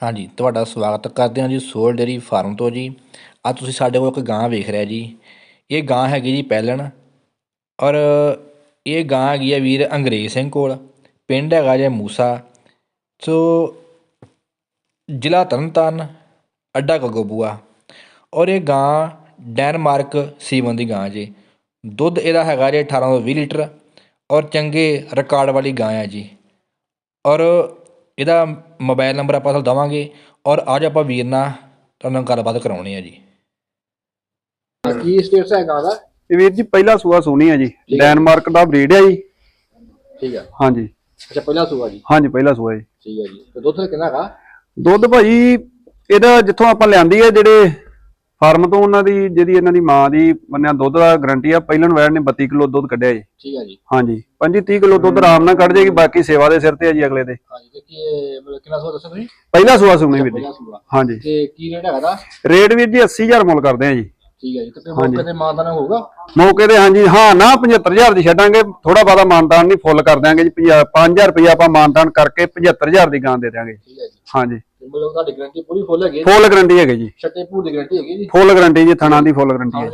ਹਾਂਜੀ, ਤੁਹਾਡਾ ਸਵਾਗਤ ਕਰਦੇ ਹਾਂ ਜੀ ਸੋਲ ਡੇਅਰੀ ਫਾਰਮ ਤੋਂ ਜੀ। ਅੱਜ ਤੁਸੀਂ ਸਾਡੇ ਕੋਲ ਇੱਕ ਗਾਂ ਵੇਖ ਰਿਹਾ ਜੀ। ਇਹ ਗਾਂ ਹੈਗੀ ਜੀ ਪਹਿਲਣ ਔਰ ਇਹ ਗਾਂ ਹੈਗੀ ਹੈ ਵੀਰ ਅੰਗਰੇਜ਼ ਸਿੰਘ ਕੋਲ। ਪਿੰਡ ਹੈਗਾ ਜੇ ਮੂਸਾ। ਸੋ ਜ਼ਿਲ੍ਹਾ ਤਰਨਤਾਰਨ, ਅੱਡਾ ਗਗੋਬੂਆ ਔਰ ਇਹ ਗਾਂ ਡੈਨਮਾਰਕ ਸੀਮਨ ਦੀ ਗਾਂ ਜੀ। ਦੁੱਧ ਇਹਦਾ ਹੈਗਾ ਜੇ 18 ਤੋਂ 20 ਲੀਟਰ ਔਰ ਚੰਗੇ ਰਿਕਾਰਡ ਵਾਲੀ ਗਾਂ ਹੈ ਜੀ। ਔਰ ਇਹਦਾ ਮੋਬਾਈਲ ਨੰਬਰ ਆਪਾਂ ਤੁਹਾਨੂੰ ਦੇਵਾਂਗੇ ਔਰ ਅੱਜ ਆਪਾਂ ਵੀਰ ਨਾਲ ਤੁਹਾਨੂੰ ਗੱਲਬਾਤ ਕਰਾਉਣੀ ਹੈ ਜੀ। ਕੀ ਸਟੇਟਸ ਹੈ ਗਾਂ ਦਾ ਇਹ ਵੀਰ ਜੀ ਪਹਿਲਾ ਸੂਆ ਸੋਨੀ ਹੈ ਜੀ। ਡੈਨਮਾਰਕ ਦਾ ਬਰੀਡ ਹੈ ਜੀ। ਠੀਕ ਹੈ ਹਾਂਜੀ। ਅੱਛਾ ਪਹਿਲਾ ਸੂਆ ਜੀ। ਹਾਂਜੀ ਪਹਿਲਾ ਸੂਆ ਜੀ। ਠੀਕ ਹੈ ਜੀ। ਤੇ ਦੁੱਧ ਕਿੰਨਾ ਹੈਗਾ? ਦੁੱਧ ਭਾਈ ਇਹਦਾ ਜਿੱਥੋਂ ਆਪਾਂ ਲਿਆਂਦੀ ਹੈ ਜਿਹੜੇ ਫਾਰਮ ਤੋਂ ਉਹਨਾਂ ਦੀ ਜਿਹਦੀ ਇਹਨਾਂ ਦੀ ਮਾਂ ਦੀ ਮੰਨਿਆ ਦੁੱਧ ਦਾ ਗਾਰੰਟੀ ਆ ਪਹਿਲਣ ਵੈੜ ਨੇ 32 ਕਿਲੋ ਦੁੱਧ ਕੱਢਿਆ ਜੀ। ਠੀਕ ਹੈ ਜੀ। ਹਾਂਜੀ 25 30 ਕਿਲੋ ਦੁੱਧ ਆਰਾਮ ਨਾਲ ਕੱਢ ਜਾਏਗੀ ਬਾਕੀ ਸੇਵਾ ਦੇ ਸਿਰ ਤੇ ਹੈ ਜੀ ਅਗਲੇ ਦੇ। ਹਾਂਜੀ ਤੇ ਕੀ ਇਹ ਮਤਲਬ ਕਿੰਨਾ ਸੂਆ ਦੱਸੋ ਤੁਸੀਂ? ਪਹਿਲਾ ਸੂਆ ਸੁਣੀ ਵੀਰ ਜੀ। ਪਹਿਲਾ ਹਾਂਜੀ। ਤੇ ਕੀ ਰੇਟ ਹੈਗਾ ਦਾ? ਰੇਟ ਵੀਰ ਜੀ 80000 ਮੁੱਲ ਕਰਦੇ ਆ ਜੀ। ਠੀਕ ਹੈ ਜੀ ਤੇ ਮੌਕੇ ਤੇ ਮਾਨਦਾਨਾ ਹੋਊਗਾ? ਮੌਕੇ ਤੇ ਹਾਂਜੀ ਹਾਂ ਨਾ 75000 ਦੀ ਛੱਡਾਂਗੇ ਥੋੜਾ ਬਾਦਾ ਮਾਨਦਾਨ ਨਹੀਂ ਫੁੱਲ ਕਰ ਦਿਆਂਗੇ ਜੀ 5000 ਰੁਪਇਆ ਆਪਾਂ ਮਾਨਦਾਨ ਕਰਕੇ 75000 ਦੀ ਗਾਂ ਦੇ ਦਿਆਂਗੇ ਠੀਕ ਹੈ ਜੀ। ਹਾਂਜੀ। ਮਤਲਬ ਤੁਹਾਡੀ ਗਾਰੰਟੀ ਪੂਰੀ ਫੁੱਲ ਹੈਗੀ ਫੁੱਲ ਗਾਰੰਟੀ ਹੈਗੀ ਜੀ। ਛੱਟੇ ਪੂਰ ਦੀ ਗਾਰੰਟੀ ਹੈਗੀ ਜੀ? ਫੁੱਲ ਗਾਰੰਟੀ ਜੀ ਥਣਾ ਦੀ ਫੁੱਲ ਗਾਰੰਟੀ ਹੈ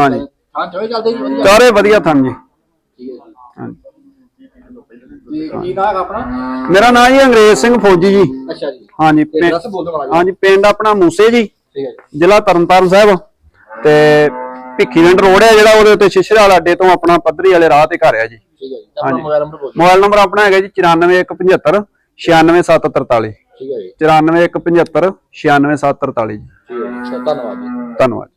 ਹਾਂਜੀ। ਹਾਂ ਚੋਏ ਚੱਲਦੇ ਜੀ? ਵਧੀਆ। ਚਾਰੇ ਵਧੀਆ ਥਣ ਜੀ। ਠੀਕ ਹੈ ਜੀ। ਹਾਂਜੀ। ਤੇ ਕੀ ਨਾਂ ਹੈਗਾ ਆਪਣਾ? ਮੇਰਾ ਨਾਮ ਜੀ ਅੰਗਰੇਜ਼ ਸਿੰਘ ਫੌਜੀ ਜੀ। ਅੱਛਾ ਜੀ। ਹਾਂਜੀ ਹਾਂਜੀ ਪਿੰਡ ਆਪਣਾ ਮੂਸੇ ਜੀ। ਠੀਕ ਹੈ ਜੀ। ਜ਼ਿਲ੍ਹਾ ਤਰਨਤਾਰਨ ਸਾਹਿਬ। ਤੇ ਭਿੱਖੀਵਿੰਡ ਰੋਡ ਹੈ ਜਿਹੜਾ ਉਹਦੇ ਉੱਤੇ ਸ਼ਿਸ਼ਰਾਲ ਅੱਡੇ ਤੋਂ ਆਪਣਾ ਪੱਧਰੀ ਵਾਲੇ ਰਾਹ ਤੇ ਘਰ ਹੈ ਜੀ। ਠੀਕ ਹੈ ਜੀ। ਆਪਣਾ ਮੋਬਾਈਲ ਨੰਬਰ ਬੋਲ ਮੋਬਾਈਲ ਨੰਬਰ ਆਪਣਾ ਹੈਗਾ ਜੀ 94175 96743 ਠੀਕ ਹੈ ਜੀ। 94175 96743 ਜੀ। ਠੀਕ ਹੈ ਜੀ। ਧੰਨਵਾਦ ਜੀ। ਧੰਨਵਾਦ।